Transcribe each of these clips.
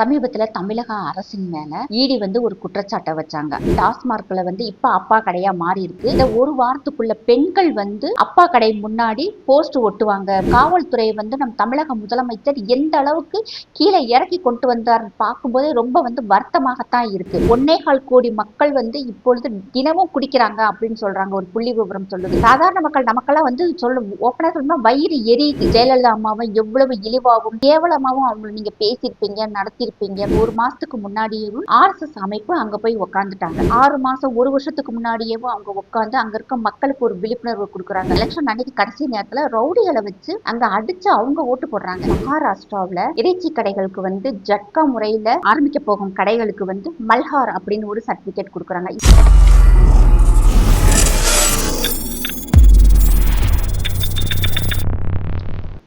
சமீபத்துல தமிழக அரசின் மேல ஈடி வந்து ஒரு குற்றச்சாட்டை வச்சாங்க. டாஸ்மார்க்ல வந்து இப்ப அப்பா கடையா மாறி இருக்கு. இந்த ஒரு வாரத்துக்குள்ள பெண்கள் வந்து அப்பா கடை முன்னாடி போஸ்ட் ஒட்டுவாங்க. காவல்துறை வந்து நம் தமிழக முதலமைச்சர் எந்த அளவுக்கு கீழே இறக்கி கொண்டு வந்தார் பார்க்கும்போதே ரொம்ப வந்து வருத்தமாகத்தான் இருக்கு. ஒன்னேகால் கோடி மக்கள் வந்து இப்பொழுது தினமும் குடிக்கிறாங்க அப்படின்னு சொல்றாங்க. ஒரு புள்ளி விவரம் சொல்லுது சாதாரண மக்கள் நமக்கெல்லாம் வந்து சொல்ல ஓப்பனா சொல்லணும்னா வயிறு எரியுது. ஜெயலலிதா அம்மாவும் எவ்வளவு இழிவாகவும் கேவலமாவும் அவங்க நீங்க பேசியிருப்பீங்க இருப்பீங்க. ஒரு மாசத்துக்கு முன்னாடியே ஆர்எஸ்எஸ் அமைப்பு அங்க போய் உக்காந்துட்டாங்க. ஆறு மாசம் ஒரு வருஷத்துக்கு முன்னாடியேவும் அவங்க உட்காந்து அங்க இருக்க மக்களுக்கு ஒரு விழிப்புணர்வு கொடுக்குறாங்க. எலெக்ஷன் அன்னைக்கு கடைசி நேரத்துல ரவுடிகளை வச்சு அங்க அடிச்சு அவங்க ஓட்டு போடுறாங்க. மகாராஷ்டிராவில இறைச்சி கடைகளுக்கு வந்து ஜட்கா முறையில ஆரம்பிக்க போகும் கடைகளுக்கு வந்து மல்ஹார் அப்படின்னு ஒரு சர்டிபிகேட் கொடுக்குறாங்க.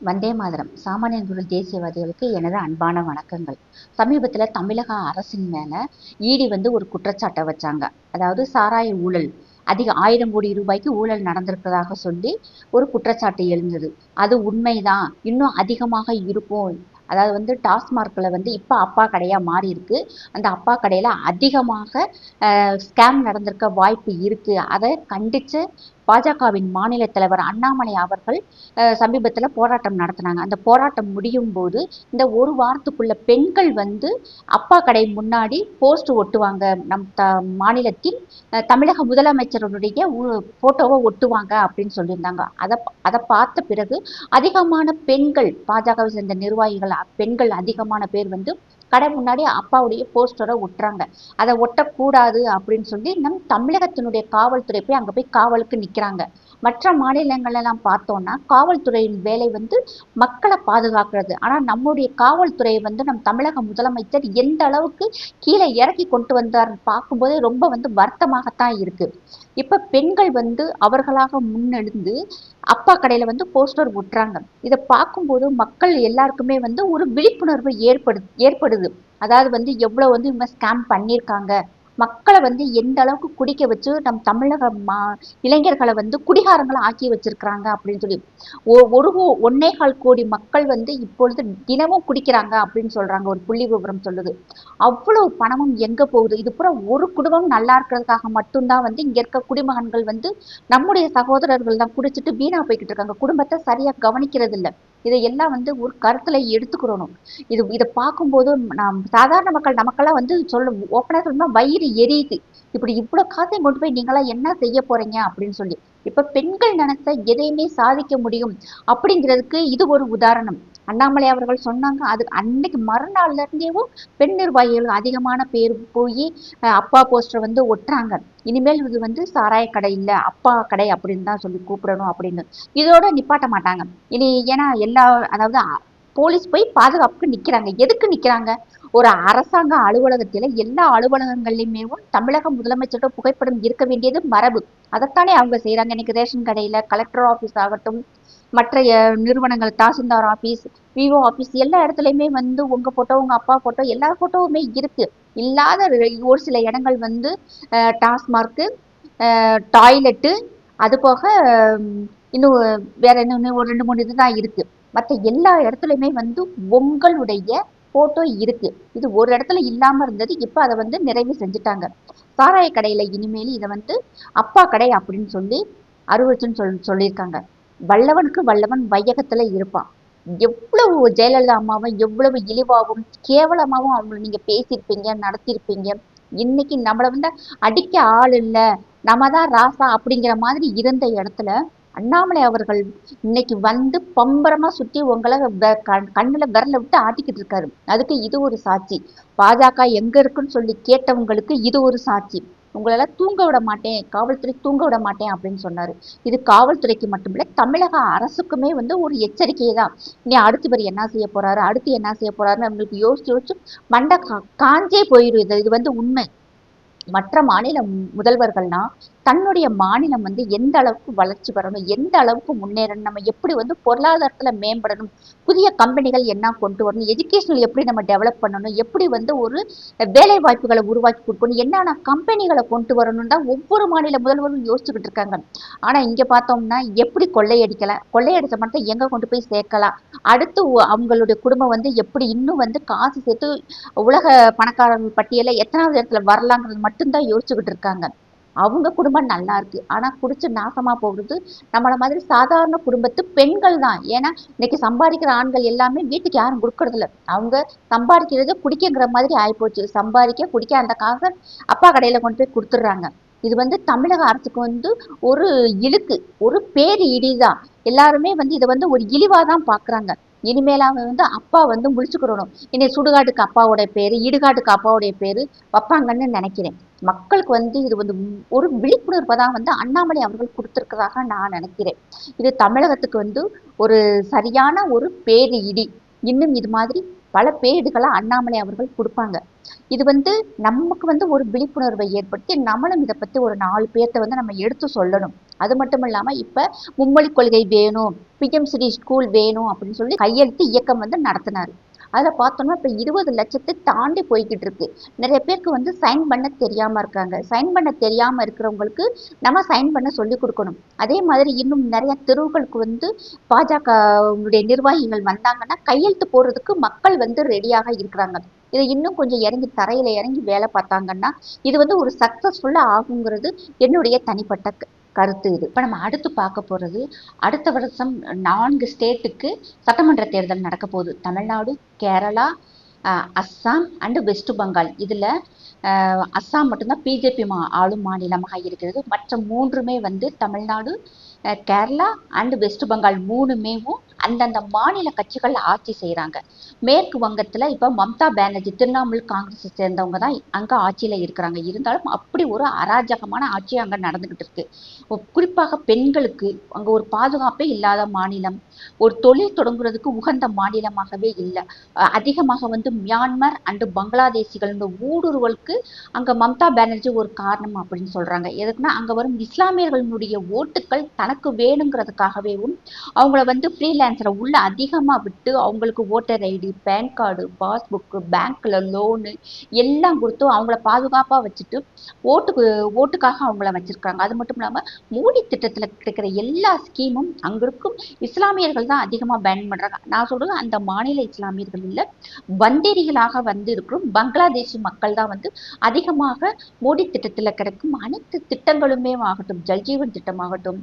வந்தே மாதரம். சாமானியன் குரல் தேசியவாதிகளுக்கு எனது அன்பான வணக்கங்கள். சமீபத்தில் தமிழக அரசின் மேலே ஈடி வந்து ஒரு குற்றச்சாட்டை வச்சாங்க. அதாவது சாராய ஊழல். அதிக ஆயிரம் கோடி ரூபாய்க்கு ஊழல் நடந்திருப்பதாக சொல்லி ஒரு குற்றச்சாட்டு எழுந்தது. அது உண்மைதான். இன்னும் அதிகமாக இருக்கும். அதாவது வந்து டாஸ்மார்க்கில் வந்து இப்போ அப்பா கடையாக மாறி இருக்கு அந்த அப்பா கடையில் அதிகமாக ஸ்கேம் நடந்திருக்க வாய்ப்பு இருக்குது அதை கண்டித்து பாஜகவின் மாநில தலைவர் அண்ணாமலை அவர்கள் சமீபத்தில் போராட்டம் நடத்தினாங்க. அந்த போராட்டம் முடியும் போது இந்த ஒரு வாரத்துக்குள்ள பெண்கள் வந்து அப்பா கடை முன்னாடி போஸ்ட் ஒட்டுவாங்க. நம் த மாநிலத்தில் தமிழக முதலமைச்சருடைய போட்டோவை ஒட்டுவாங்க அப்படின்னு சொல்லியிருந்தாங்க. அதை அதை பார்த்த பிறகு அதிகமான பெண்கள் பாஜகவை சேர்ந்த நிர்வாகிகள் பெண்கள் அதிகமான பேர் வந்து கடை முன்னாடி அப்பாவுடைய போஸ்டரை ஒட்டுறாங்க. அதை ஒட்டக்கூடாது அப்படின்னு சொல்லி நம் தமிழகத்தினுடைய காவல்துறை போய் அங்கே போய் காவலுக்கு நிற்கிறாங்க மற்ற மாநிலங்களெல்லாம் பார்த்தோன்னா பார்த்தோம்னா காவல்துறையின் வேலை வந்து மக்களை பாதுகாக்கிறது. ஆனால் நம்முடைய காவல்துறையை வந்து நம் தமிழக முதலமைச்சர் எந்த அளவுக்கு கீழே இறக்கி கொண்டு வந்தார் பார்க்கும்போதே ரொம்ப வந்து வருத்தமாகத்தான் இருக்குது இப்போ பெண்கள் வந்து அவர்களாக முன்னெடுந்து அப்பா கடையில வந்து போஸ்டர் ஒட்டுறாங்க. இதை பார்க்கும்போது மக்கள் எல்லாருக்குமே வந்து ஒரு விழிப்புணர்வு ஏற்படு ஏற்படுது. அதாவது வந்து எவ்வளவு வந்து இவங்க ஸ்கேம் பண்ணியிருக்காங்க. மக்களை வந்து எந்த அளவுக்கு குடிக்க வச்சு நம் தமிழக மா இளைஞர்களை வந்து குடிகாரங்களை ஆக்கி வச்சிருக்கிறாங்க அப்படின்னு சொல்லி ஒரு கோ- ஒன்னேகால் கோடி மக்கள் வந்து இப்பொழுது தினமும் குடிக்கிறாங்க அப்படின்னு சொல்றாங்க ஒரு புள்ளி விவரம் சொல்லுது. அவ்வளவு பணமும் எங்க போகுது? இது பூரா ஒரு குடும்பம் நல்லா இருக்கிறதுக்காக மட்டும்தான் வந்து இங்க இருக்க குடிமகன்கள் வந்து நம்முடைய சகோதரர்கள் தான் குடிச்சிட்டு வீணா போய்கிட்டு இருக்காங்க. குடும்பத்தை சரியா கவனிக்கிறது இல்லை இதையெல்லாம் வந்து ஒரு கருத்துல எடுத்துக்கிறணும். இது இதை பார்க்கும்போது நாம் சாதாரண மக்கள் நமக்கெல்லாம் வந்து சொல்ல ஓப்பனாக சொல்லணும்னா வயிறு எரியுது. இப்படி இவ்வளோ காசையும் கொண்டு போய் நீங்களாம் என்ன செய்ய போறீங்க அப்படின்னு சொல்லி. இப்போ பெண்கள் நினைச்சா எதையுமே சாதிக்க முடியும் அப்படிங்கிறதுக்கு இது ஒரு உதாரணம். அண்ணாமலை அவர்கள் சொன்னாங்க அது அன்னைக்கு மறுநாள்ல இருந்தேவும் பெண் நிர்வாகிகள் அதிகமான பேர் போய் அப்பா போஸ்டர் வந்து ஒட்டுறாங்க. இனிமேல் இது வந்து சாராய கடை இல்லை அப்பா கடை அப்படின்னு தான் சொல்லி கூப்பிடணும் அப்படின்னு. இதோட நிப்பாட்ட மாட்டாங்க. இனி ஏன்னா எல்லா அதாவது போலீஸ் போய் பாதுகாப்புக்கு நிற்கிறாங்க எதுக்கு நிற்கிறாங்க ஒரு அரசாங்க அலுவலகத்தில் எல்லா அலுவலகங்கள்லையுமேவும் தமிழக முதலமைச்சரோட புகைப்படம் இருக்க வேண்டியது மரபு. அதைத்தானே அவங்க செய்கிறாங்க இன்னைக்கு ரேஷன் கடையில் கலெக்டர் ஆஃபீஸ் ஆகட்டும் மற்ற நிறுவனங்கள் தாசில்தார் ஆஃபீஸ் விவோ ஆஃபீஸ் எல்லா இடத்துலையுமே வந்து உங்கள் ஃபோட்டோ உங்கள் அப்பா ஃபோட்டோ எல்லா ஃபோட்டோவுமே இருக்குது இல்லாத ஒரு- சில இடங்கள் வந்து டாஸ்மார்க்கு டாய்லெட்டு அது போக இன்னும் வேற இன்னும் ஒரு ரெண்டு மூணு இதுதான் இருக்குது மற்ற எல்லா இடத்துலையுமே வந்து உங்களுடைய போட்டோ இருக்கு. இது ஒரு இடத்துல இல்லாம இருந்தது இப்போ அதை வந்து நிறைவு செஞ்சுட்டாங்க. சாராய கடையில இனிமேல் இதை வந்து அப்பா கடை அப்படின்னு சொல்லி அறுவச்சுன்னு சொல் சொல்லியிருக்காங்க. வல்லவனுக்கு வல்லவன் வையகத்துல இருப்பான். எவ்வளவு ஜெயலலிதா அம்மாவும் எவ்வளவு இழிவாகவும் கேவலமாகவும் அவங்கள நீங்க பேசியிருப்பீங்க நடத்தியிருப்பீங்க. இன்னைக்கு நம்மளை வந்து அடிக்க ஆள் இல்லை. நம்ம தான் ராசா அப்படிங்கிற மாதிரி இருந்த இடத்துல அண்ணாமலை அவர்கள் இன்னைக்கு வந்து பம்பரமா சுத்தி உங்களை கண்- கண்ணுல விரல விட்டு ஆட்டிக்கிட்டு இருக்காரு. அதுக்கு இது ஒரு சாட்சி. பாஜக எங்க இருக்குன்னு சொல்லி கேட்டவங்களுக்கு இது ஒரு சாட்சி. உங்களால தூங்க விட மாட்டேன் காவல்துறை தூங்க விட மாட்டேன் அப்படின்னு சொன்னாரு. இது காவல்துறைக்கு மட்டுமில்ல தமிழக அரசுக்குமே வந்து ஒரு எச்சரிக்கையை தான் நீ அடுத்து பேர் என்ன செய்ய போறாரு அடுத்து என்ன செய்ய போறாருன்னு அவங்களுக்கு யோசிச்சு யோசிச்சு மண்டை கா- காஞ்சே போயிடும் இது இது வந்து உண்மை. மற்ற மாநில முதல்வர்கள்னா தன்னுடைய மாநிலம் வந்து எந்த அளவுக்கு வளர்ச்சி பெறணும் எந்த அளவுக்கு முன்னேறணும் நம்ம எப்படி வந்து பொருளாதாரத்துல மேம்படணும் புதிய கம்பெனிகள் என்ன கொண்டு வரணும் எஜுகேஷனல் எப்படி நம்ம டெவலப் பண்ணணும் எப்படி வந்து ஒரு வேலை வாய்ப்புகளை உருவாக்கி கொடுக்கணும் என்னென்ன கம்பெனிகளை கொண்டு வரணும் தான் ஒவ்வொரு மாநில முதல்வரும் யோசிச்சுக்கிட்டு இருக்காங்க. ஆனா இங்க பார்த்தோம்னா எப்படி கொள்ளையடிக்கலாம் கொள்ளையடித்த மட்டும் எங்க கொண்டு போய் சேர்க்கலாம்? அடுத்து அவங்களுடைய குடும்பம் வந்து எப்படி இன்னும் வந்து காசு சேர்த்து உலக பணக்காரர்கள் பட்டியல எத்தனாவது இடத்துல வரலாங்கிறது மட்டும்தான் யோசிச்சுக்கிட்டு இருக்காங்க. அவங்க குடும்பம் நல்லா இருக்கு. ஆனா குடிச்சு நாசமா போகிறது நம்மள மாதிரி சாதாரண குடும்பத்து பெண்கள் தான். ஏன்னா இன்னைக்கு சம்பாதிக்கிற ஆண்கள் எல்லாமே வீட்டுக்கு யாரும் கொடுக்கறதில்ல. அவங்க சம்பாதிக்கிறது குடிக்கங்கிற மாதிரி ஆயிப்போச்சு. சம்பாதிக்க குடிக்க அந்த காசை அப்பா கடையில கொண்டு போய் கொடுத்துட்றாங்க. இது வந்து தமிழக அரசுக்கு வந்து ஒரு இழுக்கு ஒரு பேரு இடிதான் எல்லாருமே வந்து இதை வந்து ஒரு இழிவா தான் பாக்குறாங்க. இனிமேலாவது வந்து அப்பா வந்து முழிச்சுக்கிறணும் இனி சுடுகாட்டுக்கு அப்பாவோட பேரு இடுகாட்டுக்கு அப்பாவுடைய பேரு வைப்பாங்கன்னு நினைக்கிறேன். மக்களுக்கு வந்து இது வந்து ஒரு விழிப்புணர்வை தான் வந்து அண்ணாமலை அவர்கள் கொடுத்துருக்கிறதாக நான் நினைக்கிறேன். இது தமிழகத்துக்கு வந்து ஒரு சரியான ஒரு பேரு இடி இன்னும் இது மாதிரி பல பேடுகளை அண்ணாமலை அவர்கள் கொடுப்பாங்க. இது வந்து நமக்கு வந்து ஒரு விழிப்புணர்வை ஏற்படுத்தி நம்மளும் இதை பற்றி ஒரு நாலு பேர்த்த வந்து நம்ம எடுத்து சொல்லணும். அது மட்டும் இல்லாமல் இப்போ மும்மொழி கொள்கை வேணும் பிஎம்சிடி ஸ்கூல் வேணும் அப்படின்னு சொல்லி கையெழுத்து இயக்கம் வந்து நடத்தினார். அதில் பார்த்தோம்னா இப்போ இருபது லட்சத்தை தாண்டி போய்கிட்டு இருக்கு. நிறைய பேருக்கு வந்து சைன் பண்ண தெரியாமல் இருக்காங்க. சைன் பண்ண தெரியாமல் இருக்கிறவங்களுக்கு நம்ம சைன் பண்ண சொல்லி கொடுக்கணும். அதே மாதிரி இன்னும் நிறைய தெருவுகளுக்கு வந்து பாஜகவுடைய நிர்வாகிகள் வந்தாங்கன்னா கையெழுத்து போடுறதுக்கு மக்கள் வந்து ரெடியாக இருக்கிறாங்க. இதை இன்னும் கொஞ்சம் இறங்கி தரையில் இறங்கி வேலை பார்த்தாங்கன்னா இது வந்து ஒரு சக்ஸஸ்ஃபுல்லாக ஆகுங்கிறது என்னுடைய தனிப்பட்ட க- கருத்து இது. இப்போ நம்ம அடுத்து பார்க்க போகிறது அடுத்த வருஷம் நான்கு ஸ்டேட்டுக்கு சட்டமன்ற தேர்தல் நடக்க போகுது. தமிழ்நாடு கேரளா அஸ்ஸாம் அண்டு வெஸ்ட் பெங்கால் இதில் அஸ்ஸாம் மட்டும்தான் பிஜேபி மா ஆளும் மாநிலமாக இருக்கிறது. மற்ற மூன்றுமே வந்து தமிழ்நாடு கேரளா அண்டு வெஸ்ட் பெங்கால் மூணுமேவும் அந்தந்த மாநில கட்சிகள் ஆட்சி செய்கிறாங்க மேற்கு வங்கத்துல இப்ப மம்தா பானர்ஜி திரிணாமுல் காங்கிரஸை சேர்ந்தவங்க தான் அங்க ஆட்சியில இருக்கிறாங்க. இருந்தாலும் அப்படி ஒரு அராஜகமான ஆட்சி அங்க நடந்துகிட்டு இருக்கு. குறிப்பாக பெண்களுக்கு அங்க ஒரு பாதுகாப்பே இல்லாத மாநிலம். ஒரு தொழில் தொடங்குறதுக்கு உகந்த மாநிலமாகவே இல்லை. அதிகமாக வந்து மியான்மர் அண்டு பங்களாதேசிகள் இந்த ஊடுருவலுக்கு அங்க மம்தா பானர்ஜி ஒரு காரணம் அப்படின்னு சொல்றாங்க. எதுக்குன்னா அங்க வரும் இஸ்லாமியர்களுடைய ஓட்டுக்கள் தனக்கு வேணுங்கிறதுக்காகவேவும் அவங்கள வந்து ஃப்ரீலான்சரை உள்ள அதிகமாக விட்டு அவங்களுக்கு voter ID pan card passbook பேங்க்ல லோனு எல்லாம் கொடுத்து அவங்கள பாதுகாப்பாக வச்சுட்டு ஓட்டுக்கு ஓட்டுக்காக அவங்கள வச்சிருக்காங்க. அது மட்டும் இல்லாமல் மோடி திட்டத்தில் கிடைக்கிற எல்லா ஸ்கீமும் அங்க இருக்கும். இஸ்லாமியர்கள் தான் அதிகமாக பேன் பண்ணுறாங்க நான் சொல்கிறது அந்த மாநில இஸ்லாமியர்கள் இல்லை வந்தேரிகளாக வந்து இருக்கிறோம் பங்களாதேஷி மக்கள் தான் வந்து அதிகமாக மோடி திட்டத்தில் கிடைக்கும். அனைத்து திட்டங்களுமே ஆகட்டும் ஜல்ஜீவன் திட்டமாகட்டும்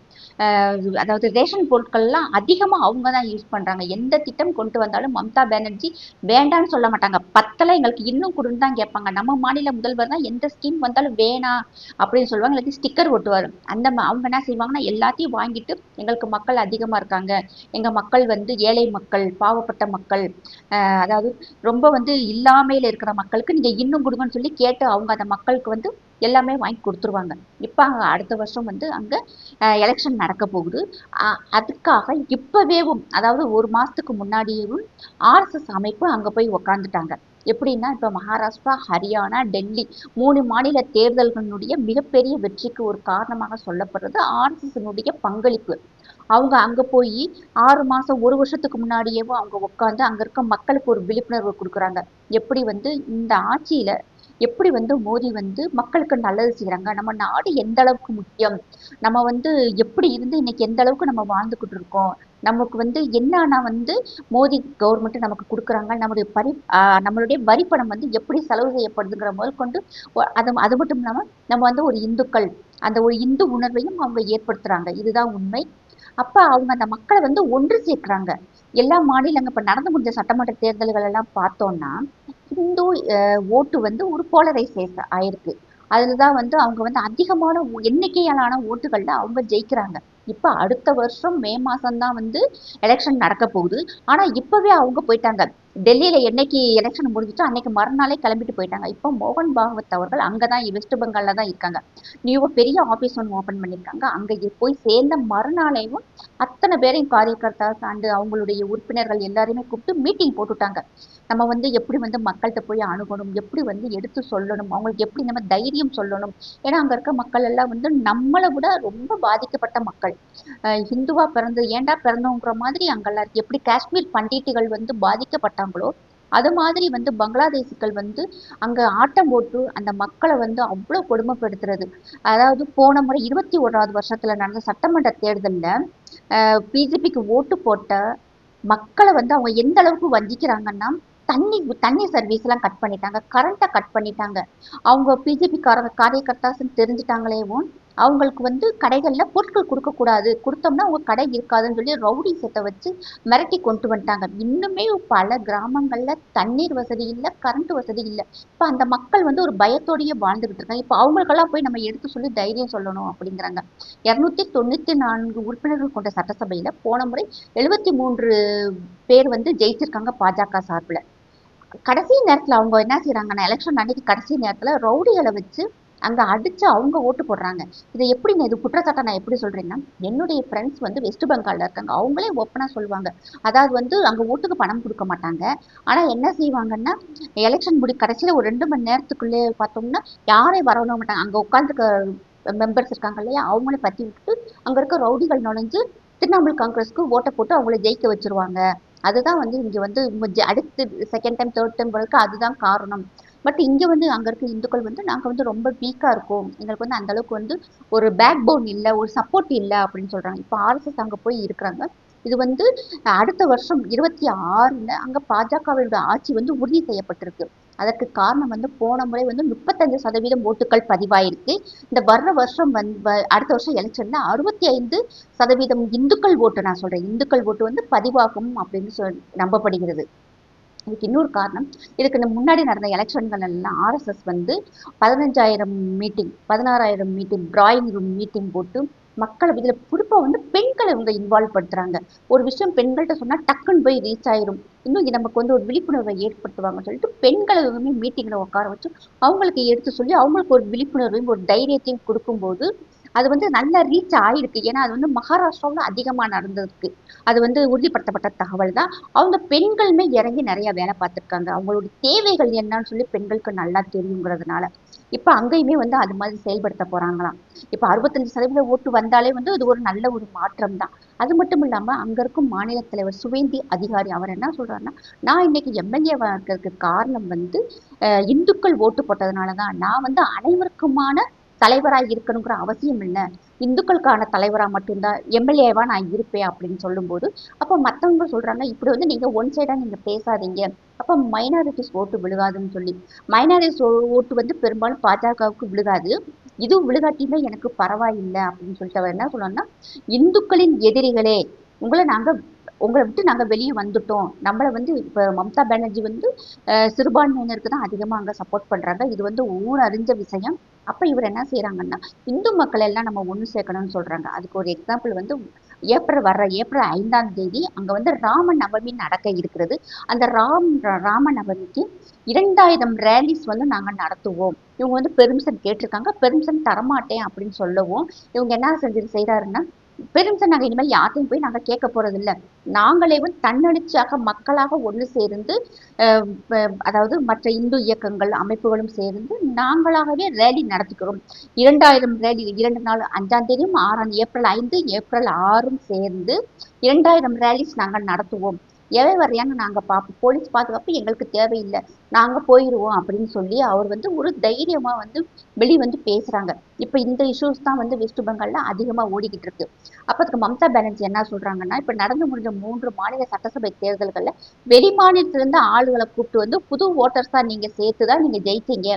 அதாவது ரேஷன் பொருட்கள்லாம் அதிகமாக அவங்க தான் யூஸ் பண்ணுறாங்க எந்த திட்டம் கொண்டு வந்தாலும் மம்தா பானர்ஜி வேண்டான்னு சொல்ல மாட்டாங்க. பத்தலை எங்களுக்கு இன்னும் கொடுன்னு தான் கேட்பாங்க. நம்ம மாநில முதல்வர் தான் எந்த ஸ்கீம் வந்தாலும் வேணாம் அப்படின்னு சொல்லுவாங்க. இல்லாட்டி ஸ்டிக்கர் ஒட்டுவார். அந்த ம- அவங்க என்ன செய்வாங்கன்னா எல்லாத்தையும் வாங்கிட்டு எங்களுக்கு மக்கள் அதிகமாக இருக்காங்க. எங்கள் மக்கள் வந்து ஏழை மக்கள் பாவப்பட்ட மக்கள் அதாவது ரொம்ப வந்து இல்லாமையில் இருக்கிற மக்களுக்கு நீங்கள் இன்னும் கொடுங்கன்னு சொல்லி கேட்டு அவங்க அந்த மக்களுக்கு வந்து எல்லாமே வாங்கி கொடுத்துருவாங்க. இப்போ அடுத்த வருஷம் வந்து அங்கே எலெக்ஷன் நடக்க போகுது. அதுக்காக இப்போவேவும் அதாவது ஒரு மாதத்துக்கு முன்னாடியேவும் ஆர்எஸ்எஸ் அமைப்பு அங்கே போய் உக்காந்துட்டாங்க. எப்படின்னா இப்போ மகாராஷ்டிரா ஹரியானா டெல்லி மூணு மாநில தேர்தல்களுடைய மிகப்பெரிய வெற்றிக்கு ஒரு காரணமாக சொல்லப்படுறது ஆர்எஸ்எஸ்னுடைய பங்களிப்பு. அவங்க அங்கே போய் ஆறு மாதம் ஒரு வருஷத்துக்கு முன்னாடியேவும் அவங்க உட்காந்து அங்கே இருக்க மக்களுக்கு ஒரு விழிப்புணர்வு கொடுக்குறாங்க. எப்படி வந்து இந்த ஆட்சியில் எப்படி வந்து மோடி வந்து மக்களுக்கு நல்லது செய்கிறாங்க நம்ம நாடு எந்த அளவுக்கு முக்கியம்? நம்ம வந்து எப்படி இருந்து இன்னைக்கு எந்த அளவுக்கு நம்ம வாழ்ந்துக்கிட்டு இருக்கோம்? நமக்கு வந்து என்னன்னா வந்து மோடி கவர்மெண்ட் நமக்கு கொடுக்குறாங்க? நம்முடைய பரி ஆஹ் நம்மளுடைய வரி பணம் வந்து எப்படி செலவு செய்யப்படுதுங்கிற முதல் கொண்டு அது அது மட்டும் இல்லாம நம்ம வந்து ஒரு இந்துக்கள் அந்த ஒரு இந்து உணர்வையும் அவங்க ஏற்படுத்துறாங்க. இதுதான் உண்மை. அப்ப அவங்க அந்த மக்களை வந்து ஒன்று சேர்க்குறாங்க. எல்லா மாநிலங்க இப்ப நடந்து முடிஞ்ச சட்டமன்ற தேர்தல்கள் எல்லாம் பார்த்தோம்னா இந்து ஓட்டு வந்து ஒரு போலரைசேஸ் ஆயிருக்கு. அதுலதான் வந்து அவங்க வந்து அதிகமான எண்ணிக்கையிலான ஓட்டுகள்ல அவங்க ஜெயிக்கிறாங்க. இப்ப அடுத்த வருஷம் மே மாசம் தான் வந்து எலெக்ஷன் நடக்க போகுது. ஆனா இப்பவே அவங்க போயிட்டாங்க. டெல்லியில என்னைக்கு எலெக்ஷன் முடிஞ்சிச்சோ அன்னைக்கு மறுநாளே கிளம்பிட்டு போயிட்டாங்க. இப்போ மோகன் பாகவத் அவர்கள் அங்கதான் வெஸ்ட் பெங்காலில் தான் இருக்காங்க. நியூ பெரிய ஆஃபீஸ் ஒன்று ஓபன் பண்ணியிருக்காங்க. அங்கே போய் சேர்ந்த மறுநாளையும் அத்தனை பேரையும் காரியகர்த்தா அண்டு அவங்களுடைய உறுப்பினர்கள் எல்லாரையுமே கூப்பிட்டு மீட்டிங் போட்டுட்டாங்க. நம்ம வந்து எப்படி வந்து மக்கள்கிட்ட போய் அணுகணும் எப்படி வந்து எடுத்து சொல்லணும் அவங்களுக்கு எப்படி நம்ம தைரியம் சொல்லணும். ஏன்னா அங்கே இருக்க மக்கள் எல்லாம் வந்து நம்மளை விட ரொம்ப பாதிக்கப்பட்ட மக்கள். ஹிந்துவாக ஹிந்துவா பிறந்து ஏன்டா பிறந்தோங்கிற மாதிரி அங்கெல்லாம் இருக்குது எப்படி காஷ்மீர் பண்டிட்டுகள் வந்து பாதிக்கப்பட்டாங்களோ அது மாதிரி வந்து பங்களாதேசிகள் வந்து அங்க ஆட்டம் போட்டு அந்த மக்களை வந்து அவ்வளவு கொடுமைப்படுத்துறது. அதாவது போன முறை இருபத்தி ஓராவது வருஷத்துல நடந்த சட்டமன்ற தேர்தல்ல பிஜேபிக்கு ஓட்டு போட்ட மக்களை வந்து அவங்க எந்த அளவுக்கு வஞ்சிக்கிறாங்கன்னா தண்ணி தண்ணி சர்வீஸ் எல்லாம் கட் பண்ணிட்டாங்க கரண்ட்டை கட் பண்ணிட்டாங்க. அவங்க பிஜேபிக்காரங்க காரங்க காரியகர்த்தாஸ்ன்னு தெரிஞ்சுட்டாங்களேவும் அவங்களுக்கு வந்து கடைகளில் பொருட்கள் கொடுக்கக்கூடாது கொடுத்தோம்னா அவங்க கடை இருக்காதுன்னு சொல்லி ரவுடி செட்டை வச்சு மிரட்டி கொண்டு வந்துட்டாங்க. இன்னுமே பல கிராமங்களில் தண்ணீர் வசதி இல்லை கரண்ட் வசதி இல்லை. இப்போ அந்த மக்கள் வந்து ஒரு பயத்தோடையே வாழ்ந்துகிட்டு இருக்காங்க. இப்போ அவங்களுக்கெல்லாம் போய் நம்ம எடுத்து சொல்லி தைரியம் சொல்லணும் அப்படிங்கிறாங்க. இரநூத்தி தொண்ணூத்தி நான்கு உறுப்பினர்கள் கொண்ட சட்டசபையில் போன முறை எழுபத்தி மூன்று பேர் வந்து ஜெயிச்சிருக்காங்க பாஜக சார்பில். கடைசி நேரத்தில் அவங்க என்ன செய்கிறாங்கன்னா எலெக்ஷன் அன்னைக்கு கடைசி நேரத்தில் ரவுடிகளை வச்சு அங்க அடிச்சு அவங்க ஓட்டு போடுறாங்க. இதை எப்படி நான் இது குற்றச்சாட்டை நான் எப்படி சொல்றேன்னா என்னுடைய ஃப்ரெண்ட்ஸ் வந்து வெஸ்ட் பெங்கால்ல இருக்காங்க. அவங்களே ஓப்பனா சொல்லுவாங்க. அதாவது வந்து அங்க ஓட்டுக்கு பணம் கொடுக்க மாட்டாங்க. ஆனா என்ன செய்வாங்கன்னா எலெக்ஷன் முடி கடைசியில ஒரு ரெண்டு மணி நேரத்துக்குள்ளே பார்த்தோம்னா யாரையும் வரணும் மாட்டாங்க. அங்க உட்காந்துக்க மெம்பர்ஸ் இருக்காங்க இல்லையா? அவங்கள பத்தி விட்டுட்டு அங்க இருக்க ரவுடிகள் நுழைஞ்சு திரிணாமுல் காங்கிரஸ்க்கு ஓட்டை போட்டு அவங்கள ஜெயிக்க வச்சிருவாங்க. அதுதான் வந்து இங்க வந்து அடுத்து செகண்ட் டைம் தேர்ட் டைம் அதுதான் காரணம். பட் இங்கே வந்து அங்கே இருக்க இந்துக்கள் வந்து நாங்கள் வந்து ரொம்ப வீக்காக இருக்கோம். எங்களுக்கு வந்து அந்த அளவுக்கு வந்து ஒரு பேக் போன் இல்லை ஒரு சப்போர்ட் இல்லை அப்படின்னு சொல்றாங்க. இப்போ ஆர்எஸ்எஸ் அங்கே போய் இருக்கிறாங்க. இது வந்து அடுத்த வருஷம் இருபத்தி ஆறுல அங்கே பாஜகவினுடைய ஆட்சி வந்து உறுதி செய்யப்பட்டிருக்கு. அதற்கு காரணம் வந்து போன முறை வந்து முப்பத்தஞ்சு சதவீதம் ஓட்டுகள் பதிவாயிருக்கு. இந்த வர்ற வருஷம் வந் வ- அடுத்த வருஷம் எலெக்ஷன்ல அறுபத்தி ஐந்து சதவீதம் இந்துக்கள் ஓட்டு நான் சொல்றேன். இந்துக்கள் ஓட்டு வந்து பதிவாகும் அப்படின்னு சொல் நம்பப்படுகிறது. இதுக்கு இன்னொரு காரணம் இதுக்கு இந்த முன்னாடி நடந்த எலெக்ஷன்கள் எல்லாம் ஆர்எஸ்எஸ் வந்து பதினஞ்சாயிரம் மீட்டிங் பதினாறாயிரம் மீட்டிங் டிராயிங் ரூம் மீட்டிங் போட்டு மக்களை இதுல குறிப்பாக வந்து பெண்களை இவங்க இன்வால்வ் படுத்துறாங்க. ஒரு விஷயம் பெண்கள்கிட்ட சொன்னா டக்குன்னு போய் ரீச் ஆயிரும். இன்னும் நமக்கு வந்து ஒரு விழிப்புணர்வை ஏற்படுத்துவாங்கன்னு சொல்லிட்டு பெண்களை மீட்டிங்கில் உட்கார வச்சு அவங்களுக்கு எடுத்து சொல்லி அவங்களுக்கு ஒரு விழிப்புணர்வையும் ஒரு தைரியத்தையும் கொடுக்கும்போது அது வந்து நல்லா ரீச் ஆயிருக்கு. ஏன்னா அது வந்து மகாராஷ்டிராவில் அதிகமாக நடந்திருக்கு. அது வந்து உறுதிப்படுத்தப்பட்ட தகவல் தான். அவங்க பெண்களுமே இறங்கி நிறைய வேலை பார்த்துருக்காங்க. அவங்களுடைய தேவைகள் என்னன்னு சொல்லி பெண்களுக்கு நல்லா தெரியுங்கிறதுனால. இப்போ அங்கேயுமே வந்து அது மாதிரி செயல்படுத்த போறாங்களாம். இப்போ அறுபத்தஞ்சு சதவீத ஓட்டு வந்தாலே வந்து இது ஒரு நல்ல ஒரு மாற்றம் தான். அது மட்டும் இல்லாமல் அங்கே இருக்கும் மாநில தலைவர் சுவேந்தி அதிகாரி அவர் என்ன சொல்கிறாருன்னா நான் இன்னைக்கு எம்எல்ஏவாக இருக்கிறதுக்கு காரணம் வந்து இந்துக்கள் ஓட்டு போட்டதுனால தான் நான் வந்து அனைவருக்குமான தலைவரா இருக்கணுங்கிற அவசியம் என்ன இந்துக்களுக்கான தலைவரா மட்டும்தான் எம்எல்ஏவா நான் இருப்பேன் அப்படின்னு சொல்லும்போது அப்போ மத்தவங்க சொல்றாங்க இப்படி வந்து நீங்க ஒன் சைடா நீங்க பேசாதீங்க. அப்போ மைனாரிட்டிஸ் ஓட்டு விழுகாதுன்னு சொல்லி. மைனாரிட்டிஸ் ஓட்டு வந்து பெரும்பாலும் பாஜகவுக்கு விழுகாது. இதுவும் விழுகாட்டியுமே எனக்கு பரவாயில்லை அப்படின்னு சொல்லிட்டு அவர் என்ன சொல்லணும்னா இந்துக்களின் எதிரிகளே உங்களை நாங்க உங்களை விட்டு நாங்க வெளியே வந்துட்டோம். நம்மளை வந்து இப்ப மம்தா பானர்ஜி வந்து சிறுபான்மையினருக்கு தான் அதிகமா அங்க சப்போர்ட் பண்றாங்க. இது வந்து ஊர் அறிஞ்ச விஷயம். அப்ப இவர் என்ன செய்யறாங்கன்னா இந்து மக்கள் எல்லாம் நம்ம ஒண்ணு சேர்க்கணும்னு சொல்றாங்க. அதுக்கு ஒரு எக்ஸாம்பிள் வந்து ஏப்ரல் வர்ற ஏப்ரல் ஐந்தாம் தேதி அங்க வந்து ராம நவமி நடக்க இருக்கிறது. அந்த ராம் ராம நவமிக்கு இரண்டாயிரம் ரேலிஸ் வந்து நாங்க நடத்துவோம். இவங்க வந்து பெர்மிஷன் கேட்டிருக்காங்க. பெர்மிஷன் தரமாட்டேன் அப்படின்னு சொல்லவும் இவங்க என்ன செஞ்சு செய்யறாருன்னா பெரும்சன் நாங்கள் இனிமேல் யார்ட்டையும் போய் நாங்கள் கேட்க போகிறதில்ல நாங்களேவும் நாங்களே தன்னெழுச்சியாக மக்களாக ஒன்று சேர்ந்து அதாவது மற்ற இந்து இயக்கங்கள் அமைப்புகளும் சேர்ந்து நாங்களாகவே ரேலி நடத்திக்கிறோம். இரண்டாயிரம் ரேலி இரண்டு நாள் அஞ்சாம் தேதியும் ஆறாம் ஏப்ரல் ஐந்து ஏப்ரல் ஆறும் சேர்ந்து இரண்டாயிரம் ரேலிஸ் நாங்கள் நடத்துவோம். எவை வரையான்னு நாங்க பார்ப்போம் போலீஸ் பாதுகாப்பு எங்களுக்கு தேவையில்லை. நாங்க போயிடுவோம் அப்படின்னு சொல்லி அவர் வந்து ஒரு தைரியமா வந்து வெளி வந்து பேசுறாங்க. இப்ப இந்த இஷ்யூஸ் தான் வந்து வெஸ்ட் பெங்கால்ல அதிகமா ஓடிக்கிட்டு இருக்கு. அப்ப அதுக்கு மம்தா பானர்ஜி என்ன சொல்றாங்கன்னா இப்ப நடந்து முடிஞ்ச மூன்று மாநில சட்டசபை தேர்தல்கள்ல வெளி மாநிலத்துல இருந்து ஆளுகளை கூப்பிட்டு வந்து புது ஓட்டர்ஸா நீங்க சேர்த்துதான் நீங்க ஜெயிச்சீங்க.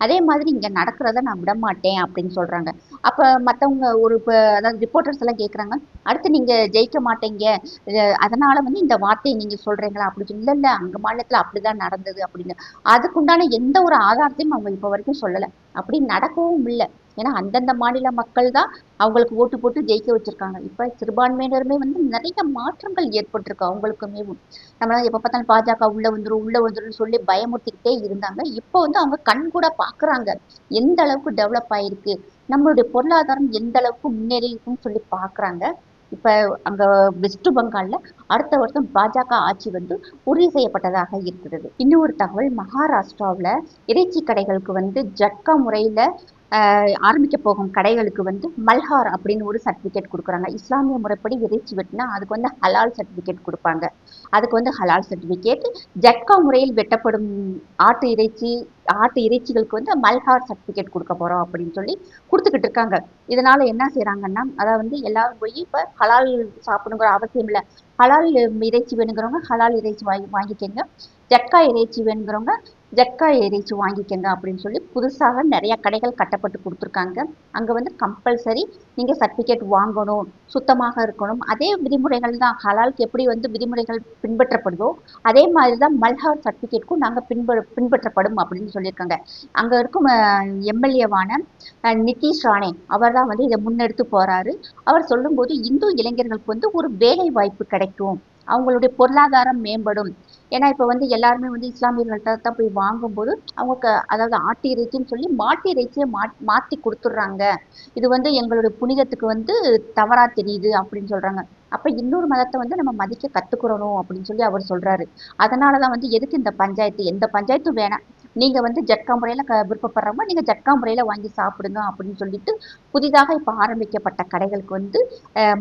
அதே மாதிரி இங்க நடக்கிறத நான் விட மாட்டேன் அப்படின்னு சொல்றாங்க. அப்ப மத்தவங்க ஒரு இப்போ அதாவது ரிப்போர்ட்டர்ஸ் எல்லாம் கேக்குறாங்க அடுத்து நீங்க ஜெயிக்க மாட்டீங்க. அதனால் அதனால வந்து இந்த வார்த்தையை நீங்க சொல்றீங்களா? அப்படி சொல்லி இல்ல இல்ல அங்க மாநிலத்துல அப்படிதான் நடந்தது அப்படின்னு. அதுக்குண்டான எந்த ஒரு ஆதாரத்தையும் அவங்க இப்ப வரைக்கும் சொல்லலை. அப்படி நடக்கவும் இல்லை. ஏன்னா அந்தந்த மாநில மக்கள் தான் அவங்களுக்கு ஓட்டு போட்டு ஜெயிக்க வச்சிருக்காங்க. இப்போ சிறுபான்மையினருமே வந்து நிறைய மாற்றங்கள் ஏற்பட்டிருக்கு அவங்களுக்குமே. நம்ம எப்போ பார்த்தாலும் பாஜக உள்ள வந்துடும் உள்ள வந்துடும் சொல்லி பயமுறுத்திக்கிட்டே இருந்தாங்க. இப்போ வந்து அவங்க கண் கூட பார்க்குறாங்க. எந்த அளவுக்கு டெவலப் ஆயிருக்கு? நம்மளுடைய பொருளாதாரம் எந்த அளவுக்கு முன்னேறி இருக்குன்னு சொல்லி பார்க்குறாங்க. இப்போ அங்கே வெஸ்ட் பெங்காலில் அடுத்த வருஷம் பாஜக ஆட்சி வந்து உறுதி செய்யப்பட்டதாக இருக்கிறது. இன்னொரு தகவல் மகாராஷ்டிராவில் இறைச்சி கடைகளுக்கு வந்து ஜட்கா முறையில் ஆரம்பிக்க போகும் கடைகளுக்கு வந்து மல்ஹார் அப்படின்னு ஒரு சர்டிஃபிகேட் கொடுக்குறாங்க. இஸ்லாமிய முறைப்படி இறைச்சி வெட்டினா அதுக்கு வந்து ஹலால் சர்டிஃபிகேட் கொடுப்பாங்க. அதுக்கு வந்து ஹலால் சர்டிஃபிகேட் ஜட்கா முறையில் வெட்டப்படும் ஆட்டு இறைச்சி ஆட்டு இறைச்சிகளுக்கு வந்து மல்ஹார் சர்டிஃபிகேட் கொடுக்க போகிறோம் அப்படின்னு சொல்லி கொடுத்துக்கிட்டு இருக்காங்க. இதனால் என்ன செய்கிறாங்கன்னா அதாவது வந்து எல்லாரும் போய் இப்போ ஹலால் சாப்பிடுங்கிற அவசியம் இல்லை. ஹலால் இறைச்சி வேணுங்கிறவங்க ஹலால் இறைச்சி வாங்கி வாங்கிக்கோங்க. ஜட்கா இறைச்சி வேணுங்கிறவங்க ஜட்கா இறைச்சி வாங்கிக்கோங்க அப்படின்னு சொல்லி புதுசாக நிறைய கடைகள் கட்டப்பட்டு கொடுத்துருக்காங்க. அங்கே வந்து கம்பல்சரி நீங்கள் சர்டிஃபிகேட் வாங்கணும் சுத்தமாக இருக்கணும். அதே விதிமுறைகள் தான் ஹலாலுக்கு எப்படி வந்து விதிமுறைகள் பின்பற்றப்படுதோ அதே மாதிரி தான் மல்ஹார் சர்டிஃபிகேட்க்கும் நாங்கள் பின்ப பின்பற்றப்படும் அப்படின்னு சொல்லியிருக்காங்க. அங்கே இருக்கும் எம்எல்ஏவான நிதிஷ் ராணே அவர் தான் வந்து இதை முன்னெடுத்து போகிறாரு அவர் சொல்லும்போது இந்து இளைஞர்களுக்கு வந்து ஒரு வேலை வாய்ப்பு கிடைக்கும். அவங்களுடைய பொருளாதாரம் மேம்படும். ஏன்னா இப்போ வந்து எல்லாருமே வந்து இஸ்லாமியர்கள்ட்ட தான் போய் வாங்கும்போது அவங்க அதாவது ஆட்டு இறைச்சின்னு சொல்லி மாட்டு இறைச்சியை மா மாற்றி கொடுத்துட்றாங்க. இது வந்து எங்களுடைய புனிதத்துக்கு வந்து தவறாக தெரியுது அப்படின்னு சொல்கிறாங்க அப்போ இன்னொரு மதத்தை வந்து நம்ம மதிக்க கற்றுக்கிறணும் அப்படின்னு சொல்லி அவர் சொல்கிறாரு அதனால தான் வந்து எதுக்கு இந்த பஞ்சாயத்து? எந்த பஞ்சாயத்தும் வேணாம். நீங்கள் வந்து ஜட்கா முறையில் க விருப்பப்படுறவங்க நீங்கள் ஜட்கா முறையில் வாங்கி சாப்பிடுங்க அப்படின்னு சொல்லிட்டு புதிதாக இப்போ ஆரம்பிக்கப்பட்ட கடைகளுக்கு வந்து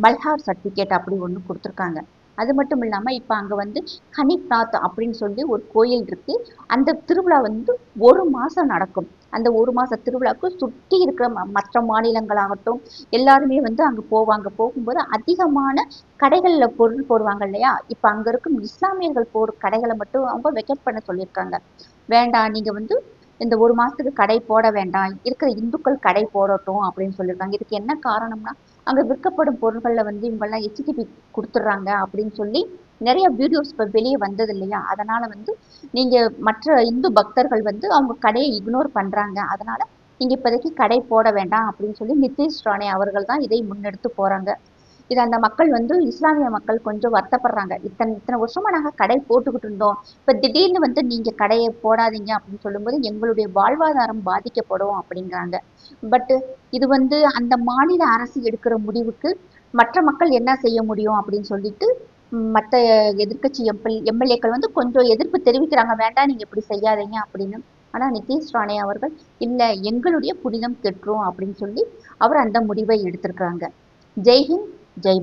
மல்ஹார் சர்டிஃபிகேட் அப்படி ஒன்று கொடுத்துருக்காங்க. அது மட்டும் இல்லாமல் இப்போ அங்கே வந்து ஹனிப்நாத் அப்படின்னு சொல்லி ஒரு கோயில் இருக்குது அந்த திருவிழா வந்து ஒரு மாதம் நடக்கும். அந்த ஒரு மாத திருவிழாவுக்கு சுற்றி இருக்கிற மற்ற மாநிலங்களாகட்டும் எல்லாருமே வந்து அங்கே போவாங்க. போகும்போது அதிகமான கடைகளில் பொருள் போடுவாங்க இல்லையா? இப்போ அங்கே இருக்கும் இஸ்லாமியர்கள் போடுற கடைகளை மட்டும் அவங்க வெக்கெட் பண்ண சொல்லியிருக்காங்க. வேண்டாம் நீங்கள் வந்து இந்த ஒரு மாதத்துக்கு கடை போட வேண்டாம். இருக்கிற இந்துக்கள் கடை போடட்டும் அப்படின்னு சொல்லியிருக்காங்க. இதுக்கு என்ன காரணம்னா அங்கே விற்கப்படும் பொருட்களில் வந்து இவங்கெல்லாம் ஹெச்டிபி கொடுத்துட்றாங்க அப்படின்னு சொல்லி நிறைய வீடியோஸ் இப்போ வெளியே வந்தது இல்லையா? அதனால் வந்து நீங்கள் மற்ற இந்து பக்தர்கள் வந்து அவங்க கடையை இக்னோர் பண்ணுறாங்க அதனால் நீங்கள் இப்போதைக்கு கடை போட வேண்டாம் அப்படின்னு சொல்லி நிதிஷ் ராணே அவர்கள் தான் இதை முன்னெடுத்து போகிறாங்க இது அந்த மக்கள் வந்து இஸ்லாமிய மக்கள் கொஞ்சம் வருத்தப்படுறாங்க. இத்தனை இத்தனை வருஷமா நாங்கள் கடை போட்டுக்கிட்டு இருந்தோம். இப்போ திடீர்னு வந்து நீங்கள் கடையை போடாதீங்க அப்படின்னு சொல்லும்போது எங்களுடைய வாழ்வாதாரம் பாதிக்கப்படும் அப்படிங்கிறாங்க. பட்டு இது வந்து அந்த மாநில அரசு எடுக்கிற முடிவுக்கு மற்ற மக்கள் என்ன செய்ய முடியும் அப்படின்னு சொல்லிட்டு மற்ற எதிர்கட்சி எம்எல் எம்எல்ஏக்கள் வந்து கொஞ்சம் எதிர்ப்பு தெரிவிக்கிறாங்க. வேண்டாம் நீங்கள் இப்படி செய்யாதீங்க அப்படின்னு. ஆனால் நிதிஷ் ராணே அவர்கள் இல்லை எங்களுடைய புனிதம் கெட்டுரும் அப்படின்னு சொல்லி அவர் அந்த முடிவை எடுத்திருக்கிறாங்க. ஜெய்ஹிந்த் జై